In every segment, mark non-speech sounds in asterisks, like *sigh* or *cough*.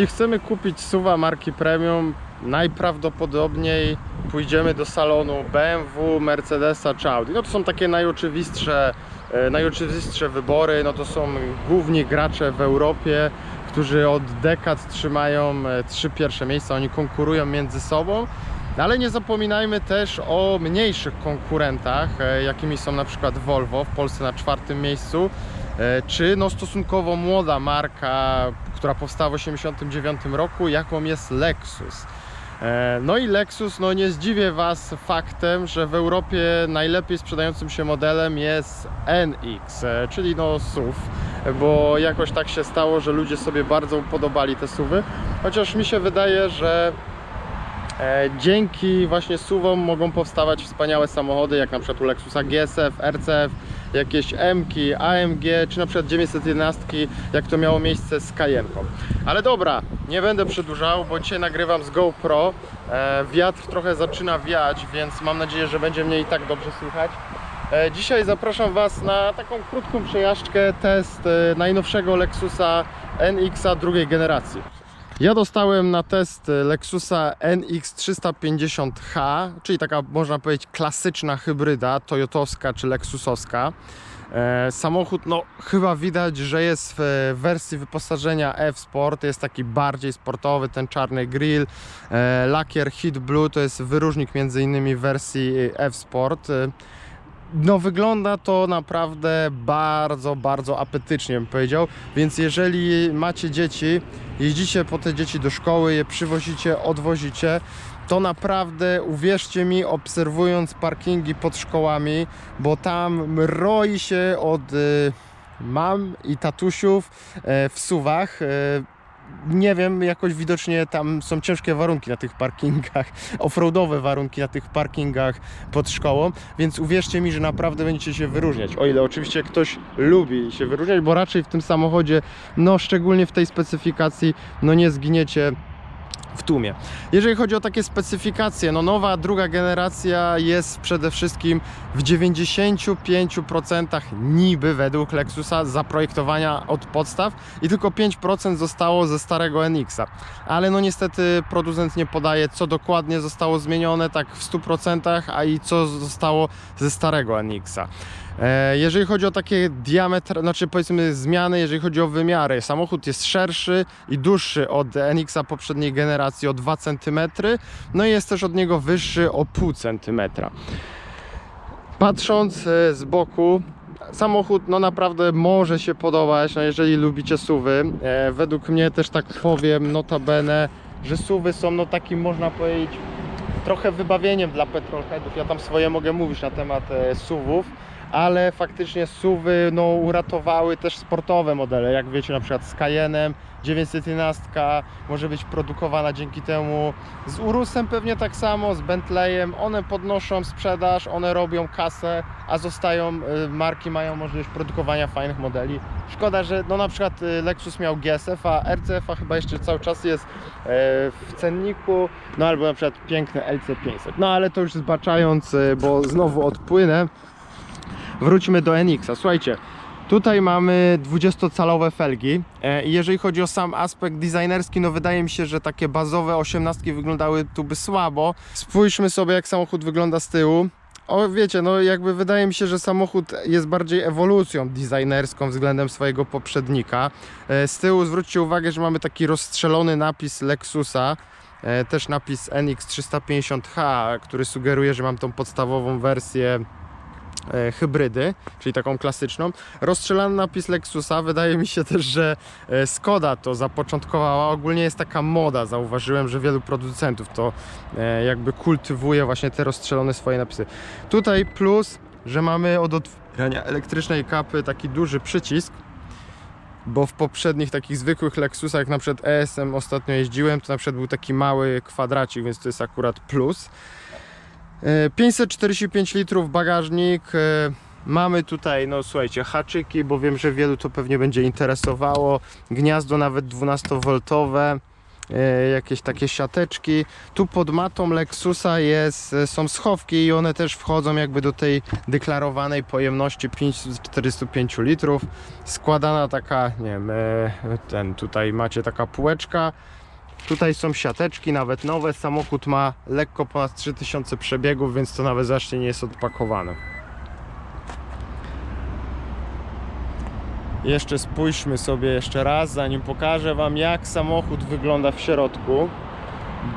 Jeśli chcemy kupić suwa marki premium, najprawdopodobniej pójdziemy do salonu BMW, Mercedesa czy Audi. No to są takie najoczywistsze, e, najoczywistsze wybory. No to są główni gracze w Europie, którzy od dekad trzymają e, trzy pierwsze miejsca. Oni konkurują między sobą. Ale nie zapominajmy też o mniejszych konkurentach, e, jakimi są na przykład Volvo w Polsce na czwartym miejscu, czy no stosunkowo młoda marka, która powstała w 1989 roku, jaką jest Lexus. E, No i Lexus, no nie zdziwię Was faktem, że w Europie najlepiej sprzedającym się modelem jest NX, e, czyli no SUV, bo jakoś tak się stało, że ludzie sobie bardzo upodobali te SUVy, chociaż mi się wydaje, że E, Dzięki właśnie SUVom mogą powstawać wspaniałe samochody, jak na przykład u Lexusa GSF, RCF, jakieś M-ki, AMG, czy na przykład 911, jak to miało miejsce z Cayenne'ką. Ale dobra, nie będę przedłużał, bo dzisiaj nagrywam z GoPro. E, Wiatr trochę zaczyna wiać, więc mam nadzieję, że będzie mnie i tak dobrze słychać. E, Dzisiaj zapraszam Was na taką krótką przejażdżkę, test e, najnowszego Lexusa NX-a drugiej generacji. Ja dostałem na test Lexusa NX350H, czyli taka można powiedzieć klasyczna hybryda toyotowska czy lexusowska. E, samochód, no chyba widać, że jest w wersji wyposażenia F-Sport, jest taki bardziej sportowy, ten czarny grill, e, lakier Heat Blue to jest wyróżnik między innymi wersji F-Sport. E, no wygląda to naprawdę bardzo, bardzo apetycznie bym powiedział, więc jeżeli macie dzieci, jeździcie po te dzieci do szkoły, je przywozicie, odwozicie, to naprawdę uwierzcie mi, obserwując parkingi pod szkołami, bo tam roi się od y, mam i tatusiów e, w suwach. Nie wiem, jakoś widocznie tam są ciężkie warunki na tych parkingach, *laughs* offroadowe warunki na tych parkingach pod szkołą, więc uwierzcie mi, że naprawdę będziecie się wyróżniać. O ile oczywiście ktoś lubi się wyróżniać, bo raczej w tym samochodzie, no szczególnie w tej specyfikacji, no nie zginiecie w tłumie. Jeżeli chodzi o takie specyfikacje, no nowa druga generacja jest przede wszystkim w 95% niby według Lexusa zaprojektowania od podstaw i tylko 5% zostało ze starego NX-a. Ale no niestety producent nie podaje co dokładnie zostało zmienione tak w 100%, a i co zostało ze starego NX-a. E, Jeżeli chodzi o takie diametr, znaczy powiedzmy zmiany, jeżeli chodzi o wymiary, samochód jest szerszy i dłuższy od NX-a poprzedniej generacji o 2 cm, no i jest też od niego wyższy o pół centymetra. Patrząc e, z boku, samochód no naprawdę może się podobać, no jeżeli lubicie suwy. E, według mnie też tak powiem, notabene, że suwy są no takim można powiedzieć trochę wybawieniem dla petrolheadów. Ja tam swoje mogę mówić na temat suwów, ale faktycznie suwy no, uratowały też sportowe modele, jak wiecie na przykład z Cayenne'em, 911 może być produkowana dzięki temu, z Urusem pewnie tak samo, z Bentleyem, one podnoszą sprzedaż, one robią kasę, a zostają, y, marki mają możliwość produkowania fajnych modeli. Szkoda, że no na przykład y, Lexus miał GSF, a RCF a chyba jeszcze cały czas jest e, w cenniku, no albo na przykład piękne LC500. No ale to już zbaczając, y, bo znowu odpłynę. Wróćmy do NX-a. Słuchajcie, tutaj mamy 20-calowe felgi. E, jeżeli chodzi o sam aspekt designerski, no wydaje mi się, że takie bazowe 18 wyglądały tu by słabo. Spójrzmy sobie, jak samochód wygląda z tyłu. O, wiecie, no jakby wydaje mi się, że samochód jest bardziej ewolucją designerską względem swojego poprzednika. E, Z tyłu zwróćcie uwagę, że mamy taki rozstrzelony napis Lexusa. E, Też napis NX350H, który sugeruje, że mam tą podstawową wersję hybrydy, czyli taką klasyczną. Rozstrzelany napis Lexusa, wydaje mi się też, że e, Skoda to zapoczątkowała. Ogólnie jest taka moda, zauważyłem, że wielu producentów to e, jakby kultywuje właśnie te rozstrzelone swoje napisy. Tutaj plus, że mamy od otwierania elektrycznej kapy taki duży przycisk, bo w poprzednich takich zwykłych Lexusach, jak na przykład ESM ostatnio jeździłem, to na przykład był taki mały kwadracik, więc to jest akurat plus. E, 545 litrów bagażnik. e, Mamy tutaj, no słuchajcie, haczyki, bo wiem, że wielu to pewnie będzie interesowało. Gniazdo nawet 12V. e, jakieś takie siateczki. Tu pod matą Lexusa jest, e, są schowki i one też wchodzą jakby do tej deklarowanej pojemności 545 litrów. Składana taka, nie wiem, e, ten tutaj macie taka półeczka. Tutaj są siateczki, nawet nowe. Samochód ma lekko ponad 3000 przebiegów, więc to nawet zacznie nie jest odpakowane. Jeszcze spójrzmy sobie jeszcze raz, zanim pokażę Wam jak samochód wygląda w środku,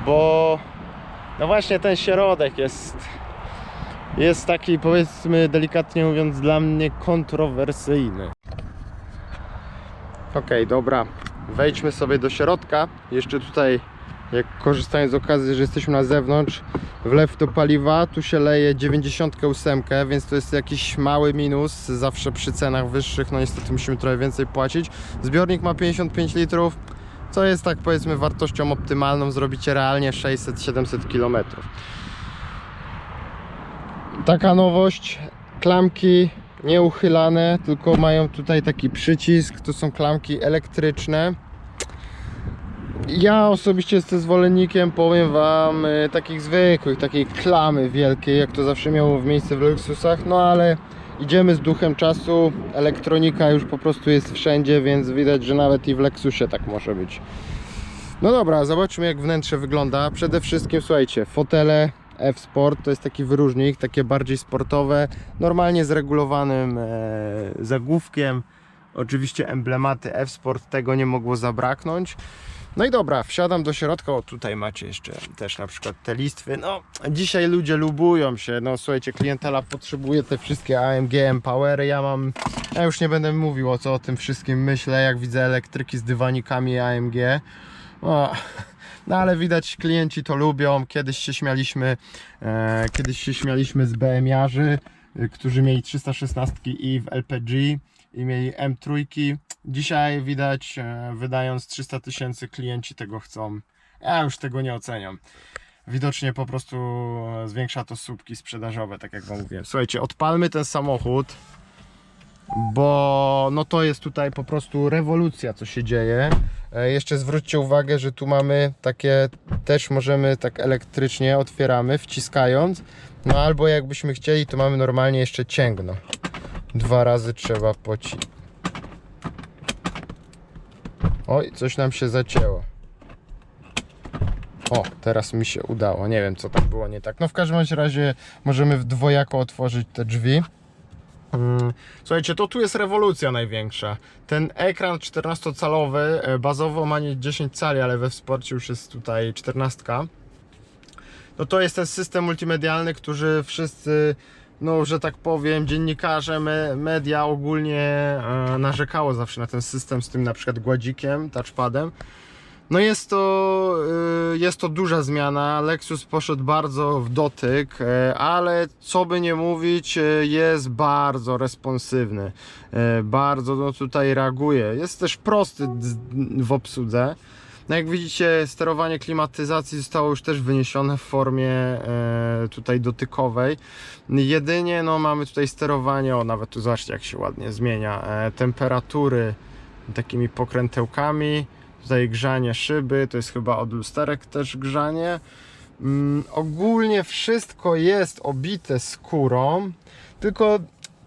bo no właśnie ten środek jest jest taki powiedzmy delikatnie mówiąc dla mnie kontrowersyjny. Okej, dobra, wejdźmy sobie do środka. Jeszcze tutaj, jak korzystając z okazji, że jesteśmy na zewnątrz, wlew do paliwa, tu się leje 98, więc to jest jakiś mały minus. Zawsze przy cenach wyższych, no niestety musimy trochę więcej płacić. Zbiornik ma 55 litrów, co jest tak powiedzmy wartością optymalną. Zrobicie realnie 600-700 km. Taka nowość, klamki nieuchylane, tylko mają tutaj taki przycisk, to są klamki elektryczne. Ja osobiście jestem zwolennikiem, powiem Wam, y, takich zwykłych, takiej klamy wielkiej, jak to zawsze miało w miejsce w Lexusach, no ale idziemy z duchem czasu, elektronika już po prostu jest wszędzie, więc widać, że nawet i w Lexusie tak może być. No dobra, zobaczmy jak wnętrze wygląda. Przede wszystkim, słuchajcie, fotele F-Sport to jest taki wyróżnik, takie bardziej sportowe, normalnie z regulowanym e, zagłówkiem. Oczywiście emblematy F-Sport, tego nie mogło zabraknąć. No i dobra, wsiadam do środka. O, tutaj macie jeszcze też na przykład te listwy. No, dzisiaj ludzie lubują się. No, słuchajcie, klientela potrzebuje te wszystkie AMG Empowery. Ja mam, ja już nie będę mówił o co o tym wszystkim myślę, jak widzę elektryki z dywanikami AMG. O, no ale widać klienci to lubią. Kiedyś się śmialiśmy, e, kiedyś się śmialiśmy z BM-iarzy, y, którzy mieli 316 i w LPG i mieli M3. Dzisiaj widać, e, wydając 300 tysięcy klienci tego chcą. Ja już tego nie oceniam. Widocznie po prostu e, zwiększa to słupki sprzedażowe, tak jak wam mówiłem. Słuchajcie, odpalmy ten samochód, bo no to jest tutaj po prostu rewolucja, co się dzieje. E, Jeszcze zwróćcie uwagę, że tu mamy takie, też możemy tak elektrycznie otwieramy, wciskając. No albo jakbyśmy chcieli, to mamy normalnie jeszcze cięgno. Dwa razy trzeba poci. Oj, coś nam się zacięło. O, teraz mi się udało. Nie wiem, co tam było nie tak. No w każdym razie możemy dwojako otworzyć te drzwi. Mm, Słuchajcie, to tu jest rewolucja największa. Ten ekran 14-calowy, e, bazowo ma nie 10 cali, ale we wsparciu już jest tutaj 14. No to jest ten system multimedialny, który wszyscy, no że tak powiem, dziennikarze, me, media ogólnie e, narzekało zawsze na ten system z tym na przykład gładzikiem, touchpadem. No jest to, y, jest to duża zmiana. Lexus poszedł bardzo w dotyk, e, ale co by nie mówić, e, jest bardzo responsywny. Bardzo no, tutaj reaguje. Jest też prosty w obsłudze. No jak widzicie, sterowanie klimatyzacji zostało już też wyniesione w formie e, tutaj dotykowej. Jedynie no, mamy tutaj sterowanie, o nawet tu zobaczcie jak się ładnie zmienia, e, temperatury takimi pokrętełkami. Tutaj grzanie szyby, to jest chyba od lusterek też grzanie. Mm, ogólnie wszystko jest obite skórą, tylko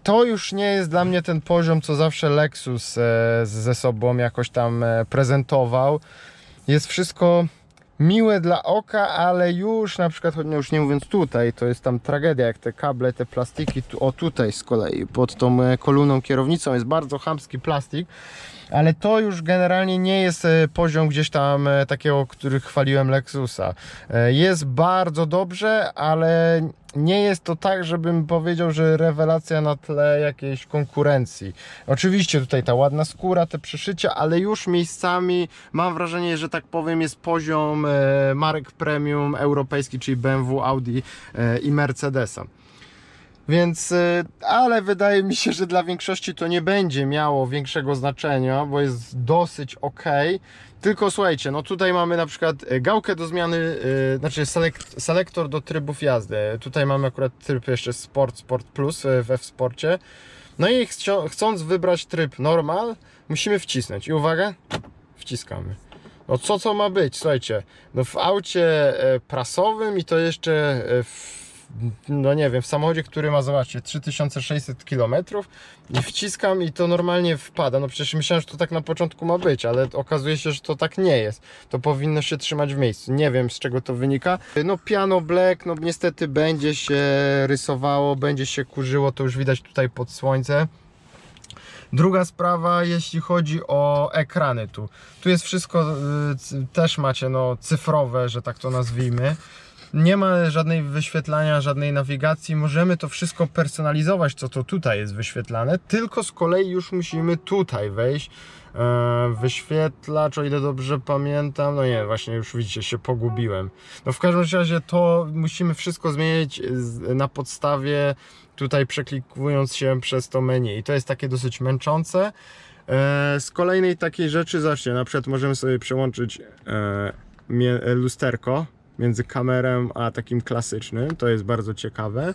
to już nie jest dla mnie ten poziom, co zawsze Lexus e, ze sobą jakoś tam e, prezentował. Jest wszystko miłe dla oka, ale już na przykład, no już nie mówiąc tutaj, to jest tam tragedia, jak te kable, te plastiki, tu, o tutaj z kolei, pod tą e, kolumną kierownicą jest bardzo chamski plastik, ale to już generalnie nie jest e, poziom gdzieś tam e, takiego, który chwaliłem Lexusa. E, Jest bardzo dobrze, ale nie jest to tak, żebym powiedział, że rewelacja na tle jakiejś konkurencji. Oczywiście tutaj ta ładna skóra, te przyszycia, ale już miejscami mam wrażenie, że tak powiem jest poziom marek premium europejski, czyli BMW, Audi i Mercedesa. Więc, y, ale wydaje mi się, że dla większości to nie będzie miało większego znaczenia, bo jest dosyć ok. Tylko słuchajcie, no tutaj mamy na przykład y, gałkę do zmiany, y, znaczy selekt, selektor do trybów jazdy. Tutaj mamy akurat tryb jeszcze Sport, Sport Plus y, w sporcie. No i chcąc wybrać tryb normal, musimy wcisnąć. I uwaga, wciskamy. No co to ma być? Słuchajcie, no w aucie e, prasowym i to jeszcze e, w, no nie wiem, w samochodzie, który ma, zobaczcie, 3600 km i wciskam i to normalnie wpada. No przecież myślałem, że to tak na początku ma być, ale okazuje się, że to tak nie jest. To powinno się trzymać w miejscu. Nie wiem z czego to wynika. No piano black, no niestety będzie się rysowało, będzie się kurzyło, to już widać tutaj pod słońce. Druga sprawa, jeśli chodzi o ekrany tu. Tu jest wszystko, y, też macie no cyfrowe, że tak to nazwijmy. Nie ma żadnej wyświetlania, żadnej nawigacji. Możemy to wszystko personalizować, co to tutaj jest wyświetlane, tylko z kolei już musimy tutaj wejść. E, Wyświetlacz, o ile dobrze pamiętam, no nie, właśnie już widzicie, się pogubiłem. No w każdym razie to musimy wszystko zmienić na podstawie tutaj przeklikując się przez to menu i to jest takie dosyć męczące. E, Z kolejnej takiej rzeczy zacznie, na przykład możemy sobie przełączyć e, lusterko między kamerą a takim klasycznym, to jest bardzo ciekawe.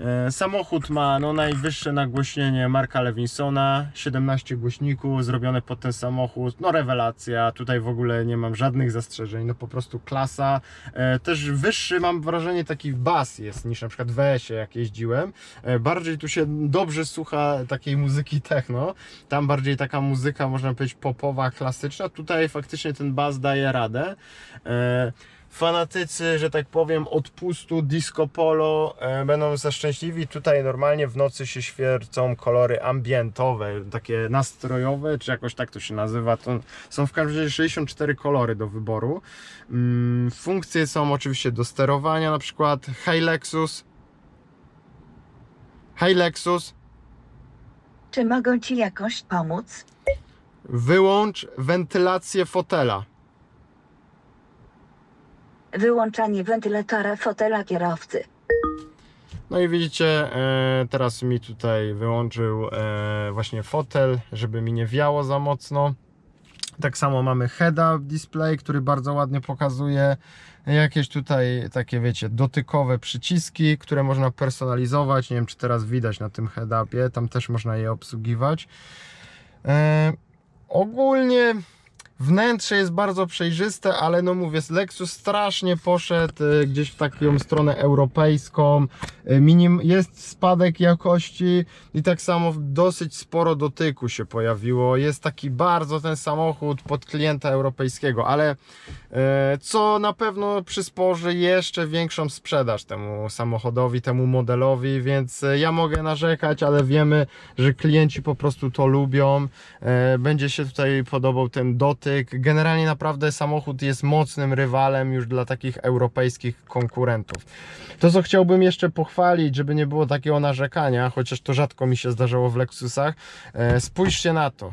E, Samochód ma no, najwyższe nagłośnienie Marka Lewinsona, 17 głośników zrobione pod ten samochód, no rewelacja, tutaj w ogóle nie mam żadnych zastrzeżeń, no po prostu klasa. E, Też wyższy mam wrażenie taki bas jest niż na przykład w ES-ie jak jeździłem. E, Bardziej tu się dobrze słucha takiej muzyki techno, tam bardziej taka muzyka można powiedzieć popowa, klasyczna, tutaj faktycznie ten bas daje radę. Fanatycy, że tak powiem, odpustu disco polo e, będą zaszczęśliwi. Tutaj normalnie w nocy się świecą kolory ambientowe, takie nastrojowe, czy jakoś tak to się nazywa. To są w każdym razie 64 kolory do wyboru. Mm, funkcje są oczywiście do sterowania, na przykład Hey Lexus. Hey Lexus, Czy mogą Ci jakoś pomóc? wyłącz wentylację fotela. Wyłączanie wentylatora fotela kierowcy. No i widzicie, e, teraz mi tutaj wyłączył e, właśnie fotel, żeby mi nie wiało za mocno. Tak samo mamy head-up display, który bardzo ładnie pokazuje jakieś tutaj takie wiecie, dotykowe przyciski, które można personalizować. Nie wiem, czy teraz widać na tym head-upie, tam też można je obsługiwać. E, ogólnie wnętrze jest bardzo przejrzyste, ale no mówię, Lexus strasznie poszedł e, gdzieś w taką stronę europejską. E, Minim jest spadek jakości i tak samo dosyć sporo dotyku się pojawiło. Jest taki bardzo ten samochód pod klienta europejskiego, ale e, co na pewno przysporzy jeszcze większą sprzedaż temu samochodowi, temu modelowi, więc ja mogę narzekać, ale wiemy, że klienci po prostu to lubią. Będzie się tutaj podobał ten dotyk. Generalnie naprawdę samochód jest mocnym rywalem już dla takich europejskich konkurentów. To, co chciałbym jeszcze pochwalić, żeby nie było takiego narzekania, chociaż to rzadko mi się zdarzało w Lexusach, e, spójrzcie na to.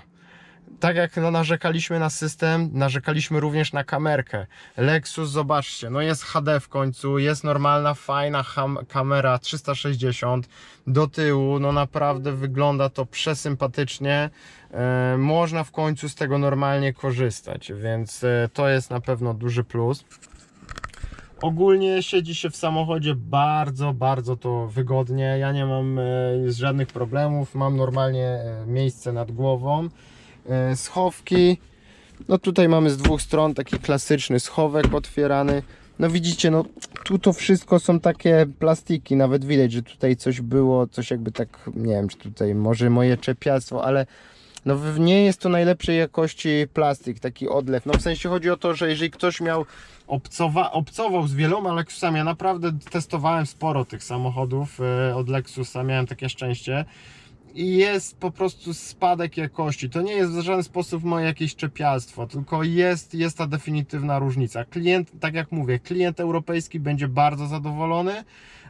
Tak jak no, narzekaliśmy na system, narzekaliśmy również na kamerkę. Lexus, zobaczcie, no jest HD w końcu, jest normalna, fajna kamera 360 do tyłu, no naprawdę wygląda to przesympatycznie. E, można w końcu z tego normalnie korzystać, więc e, to jest na pewno duży plus. Ogólnie siedzi się w samochodzie bardzo, bardzo to wygodnie. Ja nie mam e, żadnych problemów. Mam normalnie e, miejsce nad głową. E, schowki. No tutaj mamy z dwóch stron taki klasyczny schowek otwierany. No widzicie, no tu to wszystko są takie plastiki. Nawet widać, że tutaj coś było, coś jakby tak, nie wiem, czy tutaj może moje czepialstwo, ale no nie jest to najlepszej jakości plastik, taki odlew. No w sensie chodzi o to, że jeżeli ktoś miał obcowa, obcował z wieloma Lexusami, ja naprawdę testowałem sporo tych samochodów e, od Lexusa, miałem takie szczęście i jest po prostu spadek jakości. To nie jest w żaden sposób moje jakieś czepialstwo, tylko jest, jest ta definitywna różnica. Klient, tak jak mówię, klient europejski będzie bardzo zadowolony,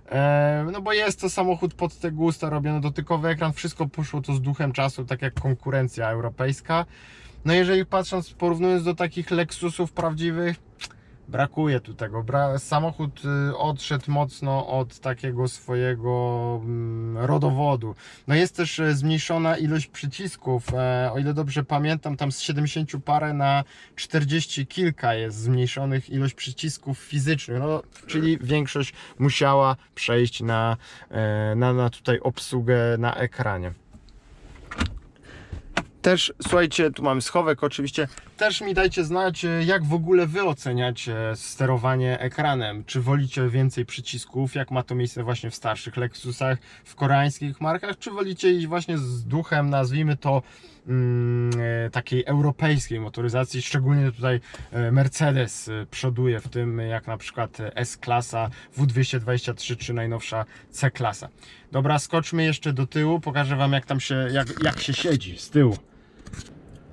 e, no bo jest to samochód pod te gusta, robiony dotykowy ekran, wszystko poszło to z duchem czasu, tak jak konkurencja europejska. No jeżeli patrząc, porównując do takich Lexusów prawdziwych, brakuje tu tego. Bra samochód y, odszedł mocno od takiego swojego mm, rodowodu. No jest też e, zmniejszona ilość przycisków. E, o ile dobrze pamiętam, tam z 70 parę na 40 kilka jest zmniejszonych ilość przycisków fizycznych. No, czyli większość musiała przejść na, e, na, na tutaj obsługę na ekranie. Też słuchajcie, tu mamy schowek oczywiście. Też mi dajcie znać, e, jak w ogóle wy oceniacie sterowanie ekranem. Czy wolicie więcej przycisków, jak ma to miejsce właśnie w starszych Lexusach, w koreańskich markach, czy wolicie iść właśnie z duchem, nazwijmy to, mm, e, takiej europejskiej motoryzacji, szczególnie tutaj e, Mercedes przoduje w tym, jak na przykład S-klasa, W223 czy najnowsza C-klasa. Dobra, skoczmy jeszcze do tyłu, pokażę Wam jak tam się, jak, jak się siedzi z tyłu.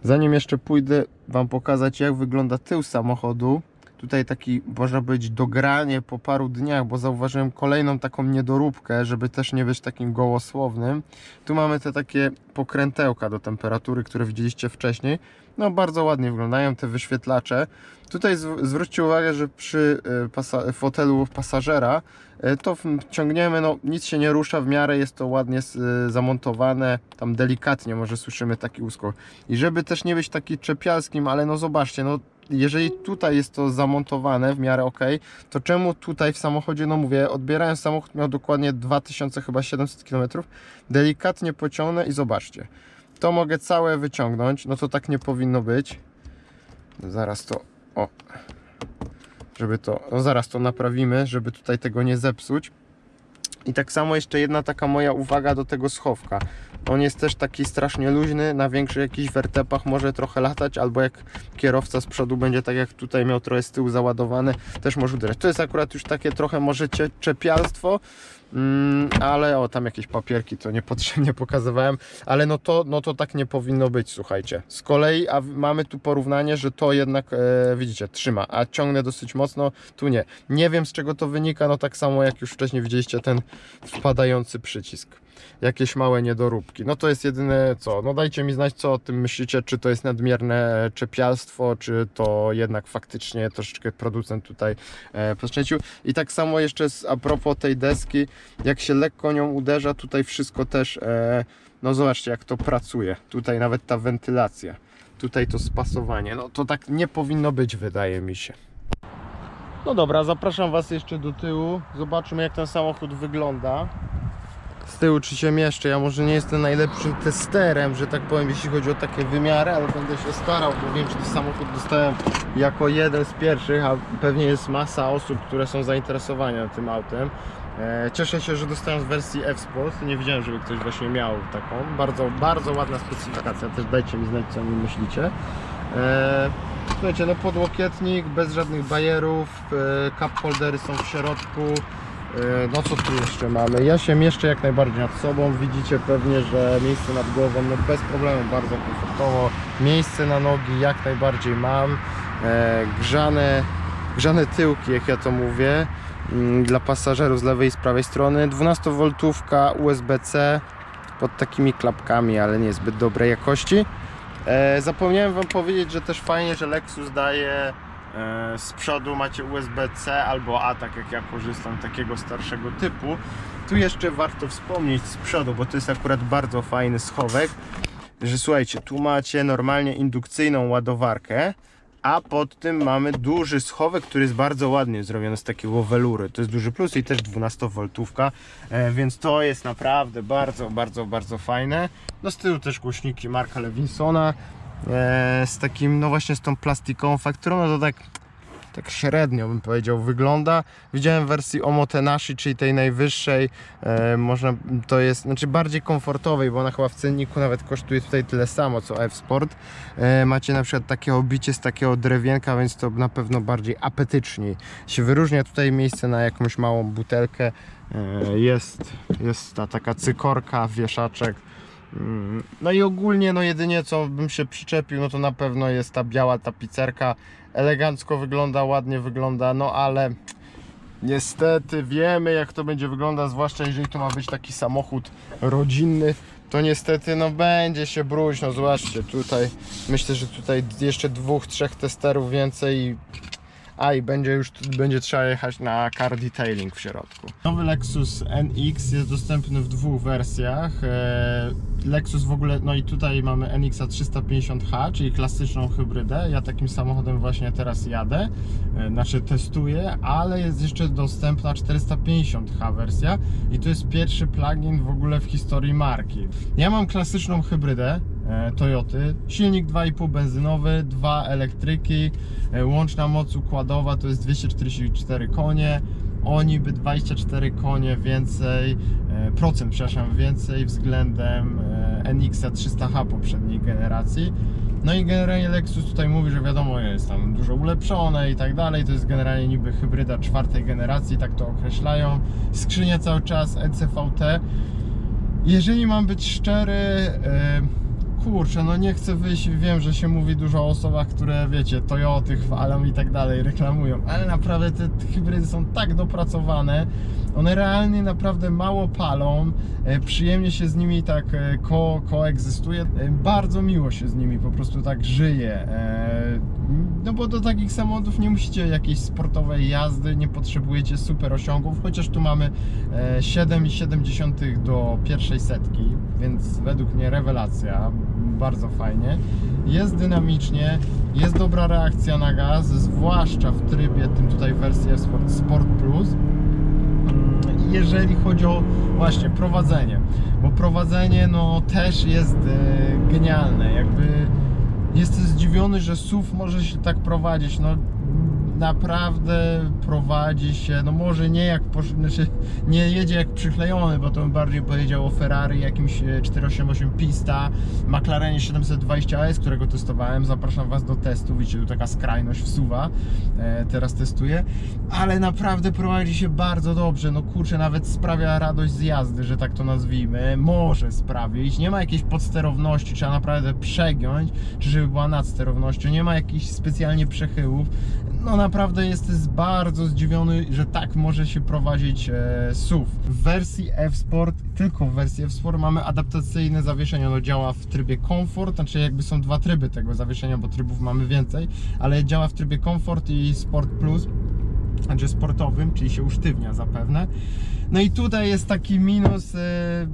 Zanim jeszcze pójdę Wam pokazać jak wygląda tył samochodu, tutaj taki można być dogranie po paru dniach, bo zauważyłem kolejną taką niedoróbkę, żeby też nie być takim gołosłownym. Tu mamy te takie pokrętełka do temperatury, które widzieliście wcześniej. No bardzo ładnie wyglądają te wyświetlacze. Tutaj zw- zwróćcie uwagę, że przy y, pasa- fotelu pasażera y, to ciągniemy, no nic się nie rusza, w miarę jest to ładnie y, zamontowane, tam delikatnie może słyszymy taki uskok. I żeby też nie być taki czepialskim, ale no zobaczcie, no jeżeli tutaj jest to zamontowane w miarę ok, to czemu tutaj w samochodzie, no mówię, odbierałem samochód, miał dokładnie 2000 chyba 700 km, delikatnie pociągnę i zobaczcie, to mogę całe wyciągnąć, no to tak nie powinno być. Zaraz to, o, żeby to, no zaraz to naprawimy, żeby tutaj tego nie zepsuć. I tak samo jeszcze jedna taka moja uwaga do tego schowka. On jest też taki strasznie luźny, na większych jakichś wertepach może trochę latać, albo jak kierowca z przodu będzie tak jak tutaj miał trochę z tyłu załadowane, też może uderzyć. To jest akurat już takie trochę może czepialstwo, mm, ale o tam jakieś papierki to niepotrzebnie *laughs* pokazywałem, ale no to, no to tak nie powinno być, słuchajcie. Z kolei a mamy tu porównanie, że to jednak e, widzicie, trzyma, a ciągnę dosyć mocno, tu nie. Nie wiem z czego to wynika, no tak samo jak już wcześniej widzieliście ten wpadający przycisk. Jakieś małe niedoróbki. No to jest jedyne co. No dajcie mi znać, co o tym myślicie. Czy to jest nadmierne czepialstwo, czy to jednak faktycznie troszeczkę producent tutaj e, poszczęcił. I tak samo jeszcze z, a propos tej deski, jak się lekko nią uderza, tutaj wszystko też. E, no zobaczcie, jak to pracuje. Tutaj nawet ta wentylacja. Tutaj to spasowanie. No to tak nie powinno być, wydaje mi się. No dobra, zapraszam Was jeszcze do tyłu. Zobaczmy, jak ten samochód wygląda. Z tyłu czy się mieszczę. Ja może nie jestem najlepszym testerem, że tak powiem, jeśli chodzi o takie wymiary, ale będę się starał, bo wiem, że ten samochód dostałem jako jeden z pierwszych, a pewnie jest masa osób, które są zainteresowane tym autem. E, Cieszę się, że dostałem z wersji F-Sport. Nie wiedziałem, żeby ktoś właśnie miał taką. Bardzo, bardzo ładna specyfikacja. Też dajcie mi znać, co o nim myślicie. E, Słuchajcie, no podłokietnik, bez żadnych bajerów, e, cup holdery są w środku. E, No co tu jeszcze mamy? Ja się mieszczę jak najbardziej nad sobą. Widzicie pewnie, że miejsce nad głową no bez problemu, bardzo komfortowo. Miejsce na nogi jak najbardziej mam. E, Grzane, grzane tyłki, jak ja to mówię, mm, dla pasażerów z lewej i z prawej strony. 12V USB-C pod takimi klapkami, ale nie zbyt dobrej jakości. E, zapomniałem Wam powiedzieć, że też fajnie, że Lexus daje z przodu macie USB-C albo A, tak jak ja korzystam takiego starszego typu. Tu jeszcze warto wspomnieć z przodu, bo to jest akurat bardzo fajny schowek, że słuchajcie, tu macie normalnie indukcyjną ładowarkę, a pod tym mamy duży schowek, który jest bardzo ładnie zrobiony z takiego welury. To jest duży plus i też 12V, e, więc to jest naprawdę bardzo, bardzo, bardzo fajne. No z tyłu też głośniki Marka Lewinsona e, z takim, no właśnie z tą plastikową fakturą, no to tak tak średnio bym powiedział wygląda. Widziałem w wersji Omotenashi, czyli tej najwyższej, e, można, to jest, znaczy bardziej komfortowej, bo ona chyba w cenniku nawet kosztuje tutaj tyle samo co F-Sport. E, macie na przykład takie obicie z takiego drewienka, więc to na pewno bardziej apetycznie się wyróżnia. Tutaj miejsce na jakąś małą butelkę. E, jest, jest ta taka cykorka, wieszaczek. No i ogólnie, no jedynie co bym się przyczepił, no to na pewno jest ta biała tapicerka. Elegancko wygląda, ładnie wygląda, no ale niestety wiemy jak to będzie wyglądać, zwłaszcza jeżeli to ma być taki samochód rodzinny, to niestety no będzie się bruć, no zobaczcie tutaj, myślę, że tutaj jeszcze dwóch, trzech testerów więcej i a i będzie już będzie trzeba jechać na car detailing w środku. Nowy Lexus NX jest dostępny w dwóch wersjach. E, Lexus w ogóle, no i tutaj mamy NX 350H, czyli klasyczną hybrydę. Ja takim samochodem właśnie teraz jadę, e, znaczy testuję, ale jest jeszcze dostępna 450H wersja i to jest pierwszy plugin w ogóle w historii marki. Ja mam klasyczną hybrydę Toyoty, silnik 2,5 benzynowy, dwa elektryki, e, łączna moc układowa to jest 244 konie, oni by 24 konie więcej, e, procent, przepraszam, więcej względem e, NX 300H poprzedniej generacji. No i generalnie Lexus tutaj mówi, że wiadomo, jest tam dużo ulepszone i tak dalej. To jest generalnie niby hybryda czwartej generacji, tak to określają. Skrzynia cały czas E ECVT. Jeżeli mam być szczery, e, kurczę, no nie chcę wyjść, wiem, że się mówi dużo o osobach, które wiecie, Toyoty chwalą i tak dalej, reklamują, ale naprawdę te hybrydy są tak dopracowane, one realnie naprawdę mało palą, e, przyjemnie się z nimi tak e, ko koegzystuje, e, bardzo miło się z nimi po prostu tak żyje. No bo do takich samochodów nie musicie jakiejś sportowej jazdy, nie potrzebujecie super osiągów, chociaż tu mamy e, 7,7 do pierwszej setki, więc według mnie rewelacja, bardzo fajnie. Jest dynamicznie, jest dobra reakcja na gaz, zwłaszcza w trybie tym tutaj wersji Sport, Sport Plus. Mm, Jeżeli chodzi o właśnie prowadzenie, bo prowadzenie no też jest e, genialne, jakby Jestem zdziwiony, że SUV może się tak prowadzić. No naprawdę prowadzi się, no może nie jak, znaczy nie jedzie jak przyklejony, bo to bym bardziej powiedział o Ferrari jakimś e, 488 Pista, McLarenie 720S, którego testowałem. Zapraszam Was do testu. Widzicie, tu taka skrajność wsuwa. E, teraz testuję, ale naprawdę prowadzi się bardzo dobrze. No kurczę, nawet sprawia radość z jazdy, że tak to nazwijmy. Może sprawić. Nie ma jakiejś podsterowności, trzeba naprawdę przegiąć, żeby była nadsterownością. Nie ma jakichś specjalnie przechyłów. No naprawdę jestem bardzo zdziwiony, że tak może się prowadzić e, SUV. W wersji F-Sport, tylko w wersji F-Sport mamy adaptacyjne zawieszenie. Ono działa w trybie Comfort, znaczy jakby są dwa tryby tego zawieszenia, bo trybów mamy więcej, ale działa w trybie Comfort i Sport Plus znaczy sportowym, czyli się usztywnia zapewne. No i tutaj jest taki minus, e,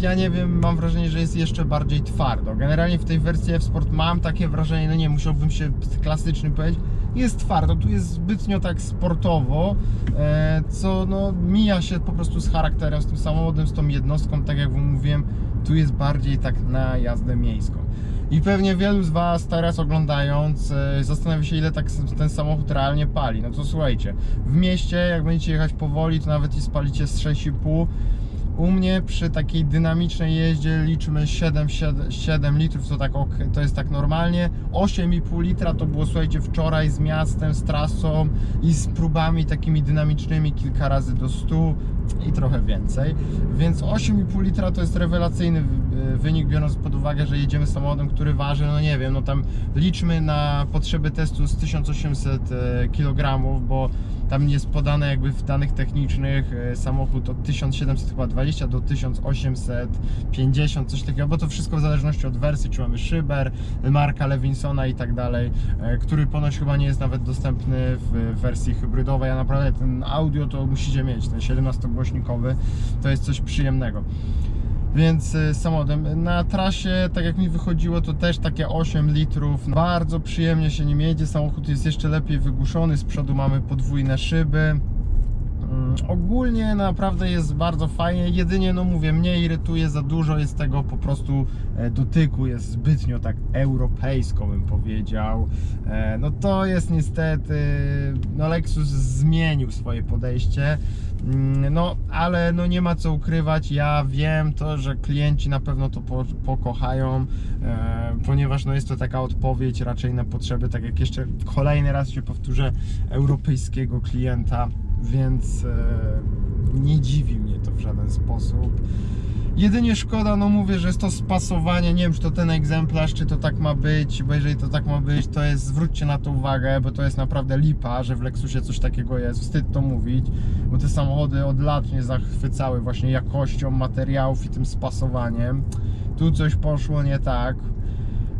ja nie wiem, mam wrażenie, że jest jeszcze bardziej twardo. Generalnie w tej wersji F-Sport mam takie wrażenie, no nie, musiałbym się klasyczny powiedzieć, jest twardo, tu jest zbytnio tak sportowo, e, co no mija się po prostu z charakterem, z tym samochodem, z tą jednostką, tak jak wam mówiłem, tu jest bardziej tak na jazdę miejską. I pewnie wielu z Was teraz oglądając e, zastanawia się ile tak ten samochód realnie pali. No to słuchajcie, w mieście jak będziecie jechać powoli to nawet i spalicie z 6,5 u mnie przy takiej dynamicznej jeździe liczymy 7, 7, 7 litrów, to, tak to jest tak normalnie. 8,5 litra to było, słuchajcie, wczoraj z miastem, z trasą i z próbami takimi dynamicznymi kilka razy do 100 i trochę więcej. Więc 8,5 litra to jest rewelacyjny wy- wynik, biorąc pod uwagę, że jedziemy samochodem, który waży, no nie wiem, no tam liczmy na potrzeby testu z 1800 kg, bo tam jest podane jakby w danych technicznych e, samochód od 1720 do 1850, coś takiego, bo to wszystko w zależności od wersji, czy mamy Szyber, marka Lewinsona i tak dalej, e, który ponoć chyba nie jest nawet dostępny w wersji hybrydowej, a naprawdę ten audio to musicie mieć, ten 17-głośnikowy, to jest coś przyjemnego. Więc y, samochodem na trasie, tak jak mi wychodziło, to też takie 8 litrów. Bardzo przyjemnie się nim jedzie. Samochód jest jeszcze lepiej wygłuszony. Z przodu mamy podwójne szyby. Mm, Ogólnie naprawdę jest bardzo fajnie. Jedynie, no mówię, mnie irytuje za dużo jest tego po prostu e, dotyku. Jest zbytnio tak europejsko, bym powiedział. E, No to jest niestety. No Lexus zmienił swoje podejście. Mm, No, ale no nie ma co ukrywać. Ja wiem to, że klienci na pewno to po, pokochają, e, ponieważ no jest to taka odpowiedź raczej na potrzeby, tak jak jeszcze kolejny raz się powtórzę, europejskiego klienta, więc e, nie dziwi mnie to w żaden sposób. Jedynie szkoda, no mówię, że jest to spasowanie, nie wiem czy to ten egzemplarz, czy to tak ma być, bo jeżeli to tak ma być, to jest, zwróćcie na to uwagę, bo to jest naprawdę lipa, że w Lexusie coś takiego jest, wstyd to mówić, bo te samochody od lat mnie zachwycały właśnie jakością materiałów i tym spasowaniem. Tu coś poszło nie tak.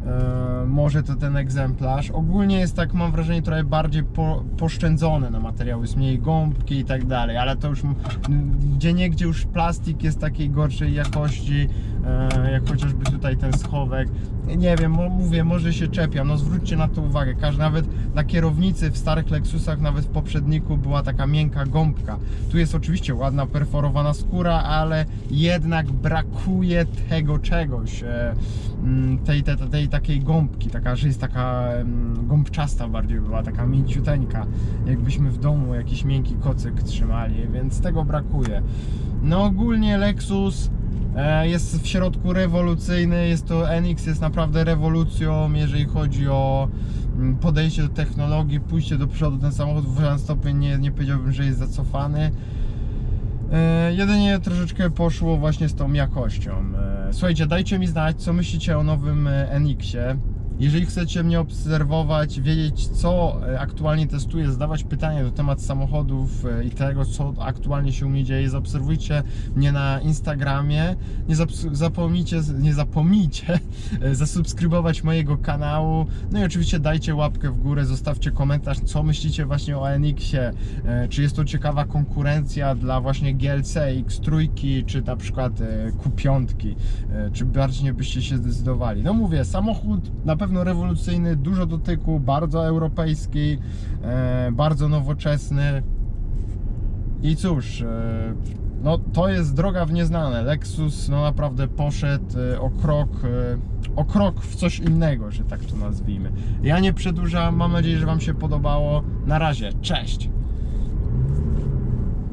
E, może to ten egzemplarz. Ogólnie jest tak, mam wrażenie, trochę bardziej po, poszczędzone na materiały, jest mniej gąbki i tak dalej, ale to już gdzie nie, gdzie już plastik jest takiej gorszej jakości, e, jak chociażby tutaj ten schowek. Nie wiem, mówię, może się czepiam, no zwróćcie na to uwagę. Każdy, nawet na kierownicy w starych Lexusach, nawet w poprzedniku była taka miękka gąbka. Tu jest oczywiście ładna perforowana skóra, ale jednak brakuje tego czegoś, e, tej, tej, tej takiej gąbki, taka, że jest taka gąbczasta bardziej była, taka mięciuteńka, jakbyśmy w domu jakiś miękki kocyk trzymali, więc tego brakuje. No ogólnie Lexus e, jest w środku rewolucyjny, jest to NX jest naprawdę rewolucją, jeżeli chodzi o mm, podejście do technologii, pójście do przodu, ten samochód w żaden stopień nie, nie powiedziałbym, że jest zacofany. E, jedynie troszeczkę poszło właśnie z tą jakością. Słuchajcie, dajcie mi znać, co myślicie o nowym e, NX-ie. Jeżeli chcecie mnie obserwować, wiedzieć co e, aktualnie testuję, zadawać pytania do temat samochodów e, i tego, co aktualnie się u mnie dzieje, zaobserwujcie mnie na Instagramie. Nie zapomnijcie, nie zapomnijcie e, zasubskrybować mojego kanału. No i oczywiście dajcie łapkę w górę, zostawcie komentarz, co myślicie właśnie o NX-ie. Czy jest to ciekawa konkurencja dla właśnie GLC, X3, czy na przykład e, Q5, e, czy bardziej byście się zdecydowali. No mówię, samochód na pewno rewolucyjny, dużo dotyku, bardzo europejski, e, bardzo nowoczesny. I cóż, e, no to jest droga w nieznane. Lexus no naprawdę poszedł e, o krok, o krok w coś innego, że tak to nazwijmy. Ja nie przedłużam, mam nadzieję, że Wam się podobało. Na razie, cześć!